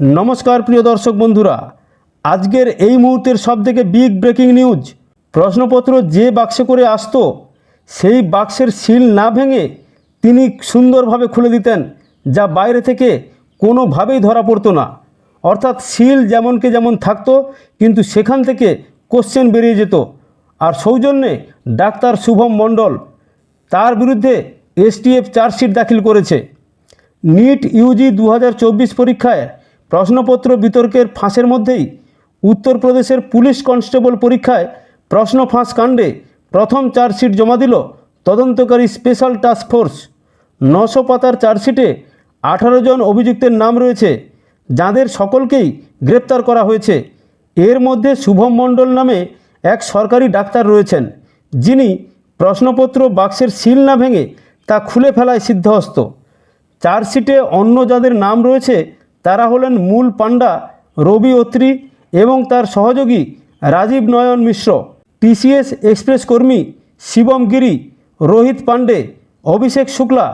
নমস্কার, প্রিয় দর্শক বন্ধুরা। আজকের এই মুহূর্তের সবথেকে বিগ ব্রেকিং নিউজ প্রশ্নপত্র যে বাক্সে করে আসতো, সেই বাক্সের সিল না ভেঙে তিনি সুন্দরভাবে খুলে দিতেন, যা বাইরে থেকে কোনোভাবেই ধরা পড়তো না। অর্থাৎ সিল যেমনকে যেমন থাকতো, কিন্তু সেখান থেকে কোশ্চেন বেরিয়ে যেত। আর সৌজন্যে ডাক্তার শুভম মণ্ডল তার বিরুদ্ধে এসটিএফ চার্জশিট দাখিল করেছে। নিট ইউজি দু হাজার চব্বিশ পরীক্ষায় প্রশ্নপত্র বিতর্কের ফাঁসের মধ্যেই উত্তরপ্রদেশের পুলিশ কনস্টেবল পরীক্ষায় প্রশ্ন ফাঁস কাণ্ডে প্রথম চার্জশিট জমা দিল তদন্তকারী স্পেশাল টাস্ক ফোর্স। নশো পাতার চার্জশিটে আঠারো জন অভিযুক্তের নাম রয়েছে, যাদের সকলকেই গ্রেপ্তার করা হয়েছে। এর মধ্যে শুভম মণ্ডল নামে এক সরকারি ডাক্তার রয়েছেন, যিনি প্রশ্নপত্র বাক্সের সিল না ভেঙে তা খুলে ফেলায় সিদ্ধহস্ত। চার্জশিটে অন্য যাদের নাম রয়েছে তারা হলেন মূল পাণ্ডা রবি অত্রি এবং তার সহযোগী রাজীব নয়ন মিশ্র। টিসিএস এক্সপ্রেস কর্মী শিবম গিরি, রোহিত পাণ্ডে, অভিষেক শুক্লা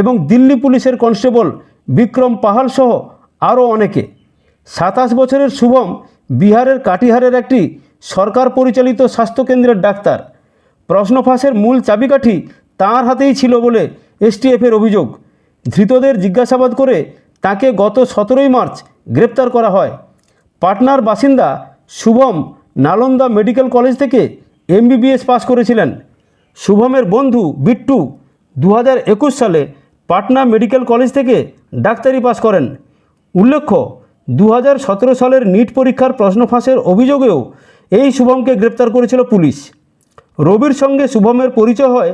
এবং দিল্লি পুলিশের কনস্টেবল বিক্রম পাহাল সহ আরও অনেকে। সাতাশ বছরের শুভম বিহারের কাটিহারের একটি সরকার পরিচালিত স্বাস্থ্যকেন্দ্রের ডাক্তার। প্রশ্ন ফাঁসের মূল চাবিকাঠি তাঁর হাতেই ছিল বলে এসটিএফের অভিযোগ। ধৃতদের জিজ্ঞাসাবাদ করে তাকে গত সতেরোই মার্চ গ্রেপ্তার করা হয়। পাটনার বাসিন্দা শুভম নালন্দা মেডিকেল কলেজ থেকে এমবিবিএস পাশ করেছিলেন। শুভমের বন্ধু বিট্টু দু হাজার একুশ সালে পাটনা মেডিকেল কলেজ থেকে ডাক্তারি পাশ করেন। উল্লেখ্য দু হাজার সতেরো সালের নিট পরীক্ষার প্রশ্ন ফাঁসের অভিযোগেও এই শুভমকে গ্রেপ্তার করেছিল পুলিশ। রবির সঙ্গে শুভমের পরিচয় হয়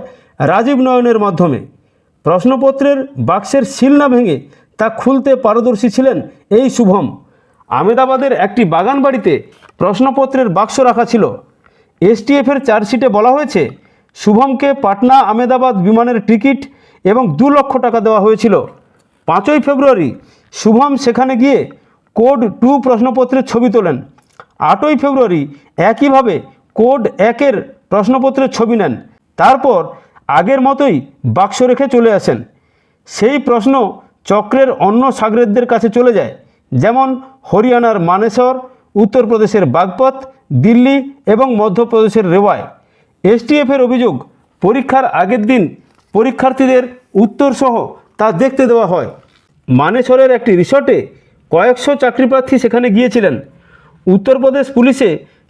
রাজীব নয়নের মাধ্যমে। প্রশ্নপত্রের বাক্সের সিল না ভেঙে তা খুলতে পারদর্শী ছিলেন এই শুভম। আমেদাবাদের একটি বাগান বাড়িতে প্রশ্নপত্রের বাক্স রাখা ছিল। এসটিএফের চার্জশিটে বলা হয়েছে, শুভমকে পাটনা আমেদাবাদ বিমানের টিকিট এবং দু লক্ষ টাকা দেওয়া হয়েছিল। পাঁচই ফেব্রুয়ারি শুভম সেখানে গিয়ে কোড টু প্রশ্নপত্রের ছবি তোলেন। আটই ফেব্রুয়ারি একইভাবে কোড একের প্রশ্নপত্রের ছবি নেন। তারপর আগের মতোই বাক্স রেখে চলে আসেন। সেই প্রশ্ন চক্রের অন্য সাগরেদদের কাছে চলে যায়, যেমন হরিয়ানার মানেসর, উত্তরপ্রদেশের বাগপত দিল্লি এবং মধ্যপ্রদেশের রেওয়ায়। এসটিএফের অভিযোগ, পরীক্ষার আগের দিন পরীক্ষার্থীদের উত্তরসহ তা দেখতে দেওয়া হয়। মানেসরের একটি রিসর্টে কয়েকশো চাকরিপ্রার্থী সেখানে গিয়েছিলেন। উত্তরপ্রদেশ পুলিশে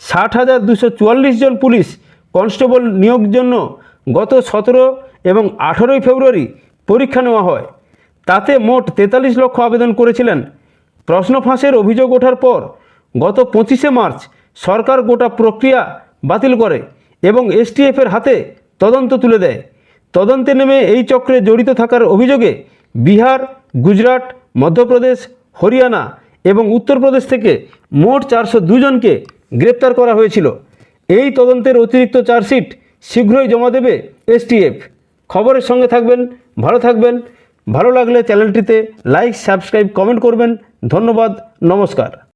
ষাট হাজার দুশো চুয়াল্লিশ জন পুলিশ কনস্টেবল নিয়োগ জন্য গত সতেরো এবং আঠেরোই ফেব্রুয়ারি পরীক্ষা নেওয়া হয়। তাতে মোট তেতাল্লিশ লক্ষ আবেদন করেছিলেন। প্রশ্ন ফাঁসের অভিযোগ ওঠার পর গত পঁচিশে মার্চ সরকার গোটা প্রক্রিয়া বাতিল করে এবং এসটিএফের হাতে তদন্ত তুলে দেয়। তদন্তে নেমে এই চক্রে জড়িত থাকার অভিযোগে বিহার, গুজরাট, মধ্যপ্রদেশ, হরিয়ানা এবং উত্তরপ্রদেশ থেকে মোট চারশো দুজনকে গ্রেপ্তার করা হয়েছিল। এই তদন্তের অতিরিক্ত চার্জশিট শীঘ্রই জমা দেবে এসটিএফ। খবরের সঙ্গে থাকবেন, ভালো থাকবেন। ভালো লাগলে চ্যানেলটিতে লাইক সাবস্ক্রাইব কমেন্ট করবেন। ধন্যবাদ নমস্কার।